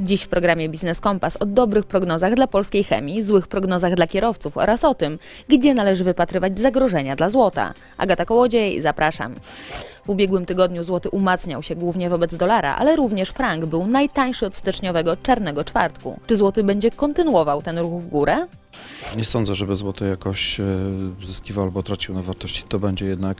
Dziś w programie Biznes Kompas o dobrych prognozach dla polskiej chemii, złych prognozach dla kierowców oraz o tym, gdzie należy wypatrywać zagrożenia dla złota. Agata Kołodziej, zapraszam. W ubiegłym tygodniu złoty umacniał się głównie wobec dolara, ale również frank był najtańszy od styczniowego czarnego czwartku. Czy złoty będzie kontynuował ten ruch w górę? Nie sądzę, żeby złoty jakoś e, zyskiwał albo tracił na wartości. To będzie jednak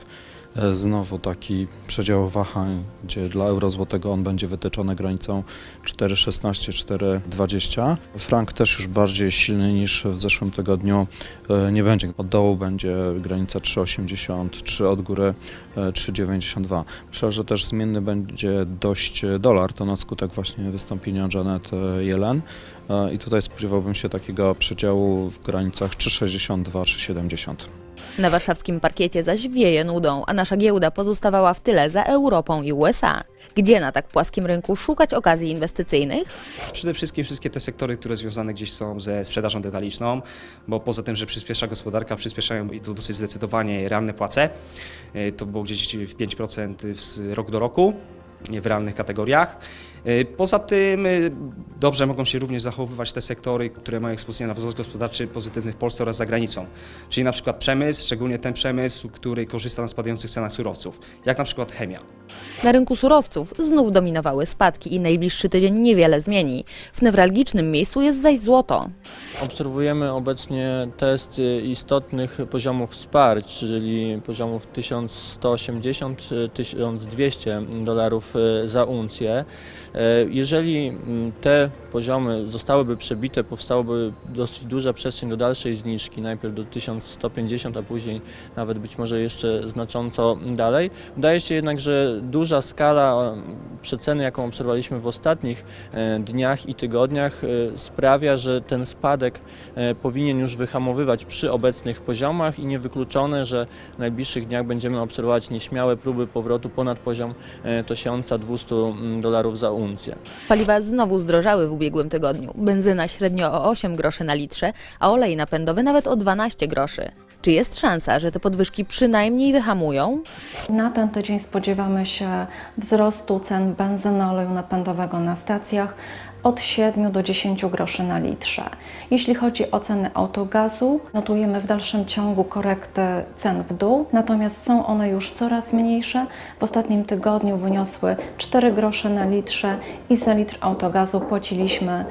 znowu taki przedział wahań, gdzie dla euro złotego on będzie wytyczony granicą 4,16-4,20. Frank też już bardziej silny niż w zeszłym tygodniu e, nie będzie. Od dołu będzie granica 3,83, od góry e, 3,92. Myślę, że też zmienny będzie dość dolar, to na skutek właśnie wystąpienia Janet e, Yellen. E, I tutaj spodziewałbym się takiego przedziału w granicach 3,62-3,70. Na warszawskim parkiecie zaś wieje nudą, a nasza giełda pozostawała w tyle za Europą i USA. Gdzie na tak płaskim rynku szukać okazji inwestycyjnych? Przede wszystkim wszystkie te sektory, które związane gdzieś są ze sprzedażą detaliczną, bo poza tym, że przyspiesza gospodarka, przyspieszają i to dosyć zdecydowanie realne płace. E, To było gdzieś w 5% z rok do roku w realnych kategoriach. E, Poza tym e, dobrze mogą się również zachowywać te sektory, które mają ekspozycję na wzrost gospodarczy pozytywny w Polsce oraz za granicą. Czyli na przykład przemysł, szczególnie ten przemysł, który korzysta na spadających cenach surowców, jak na przykład chemia. Na rynku surowców znów dominowały spadki i najbliższy tydzień niewiele zmieni. W newralgicznym miejscu jest zaś złoto. Obserwujemy obecnie test istotnych poziomów wsparć, czyli poziomów 1180-1200 dolarów za uncję. Jeżeli mm, te poziomy zostałyby przebite, powstałaby dosyć duża przestrzeń do dalszej zniżki, najpierw do 1150, a później nawet być może jeszcze znacząco dalej. Wydaje się jednak, że duża skala e, przeceny, jaką obserwowaliśmy w ostatnich e, dniach i tygodniach, e, sprawia, że ten spadek e, powinien już wyhamowywać przy obecnych poziomach i niewykluczone, że w najbliższych dniach będziemy obserwować nieśmiałe próby powrotu ponad poziom e, 1200 dolarów za uncję. Paliwa znowu zdrożały w ubiegłym tygodniu. Benzyna średnio o 8 groszy na litrze, a olej napędowy nawet o 12 groszy. Czy jest szansa, że te podwyżki przynajmniej wyhamują? Na ten tydzień spodziewamy się wzrostu cen benzyny oleju napędowego na stacjach od 7 do 10 groszy na litrze. Jeśli chodzi o ceny autogazu, notujemy w dalszym ciągu korekty cen w dół, natomiast są one już coraz mniejsze. W ostatnim tygodniu wyniosły 4 grosze na litrze i za litr autogazu płaciliśmy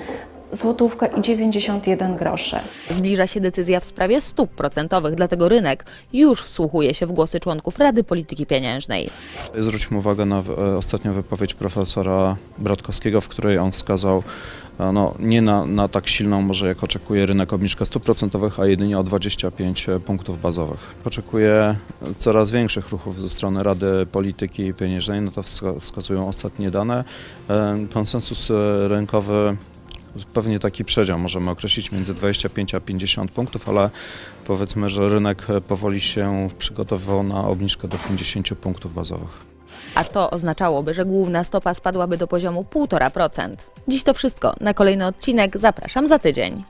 złotówkę i 91 groszy. Zbliża się decyzja w sprawie stóp procentowych, dlatego rynek już wsłuchuje się w głosy członków Rady Polityki Pieniężnej. Zwróćmy uwagę na e, ostatnią wypowiedź profesora Brodkowskiego, w której on wskazał e, no, nie na, na tak silną może jak oczekuje rynek obniżkę stóp procentowych, a jedynie o 25 punktów bazowych. Oczekuje coraz większych ruchów ze strony Rady Polityki Pieniężnej, no to wska- wskazują ostatnie dane. E, Konsensus e, rynkowy pewnie taki przedział możemy określić między 25 a 50 punktów, ale powiedzmy, że rynek e, powoli się przygotowywał na obniżkę do 50 punktów bazowych. A to oznaczałoby, że główna stopa spadłaby do poziomu 1,5%. Dziś to wszystko. Na kolejny odcinek zapraszam za tydzień.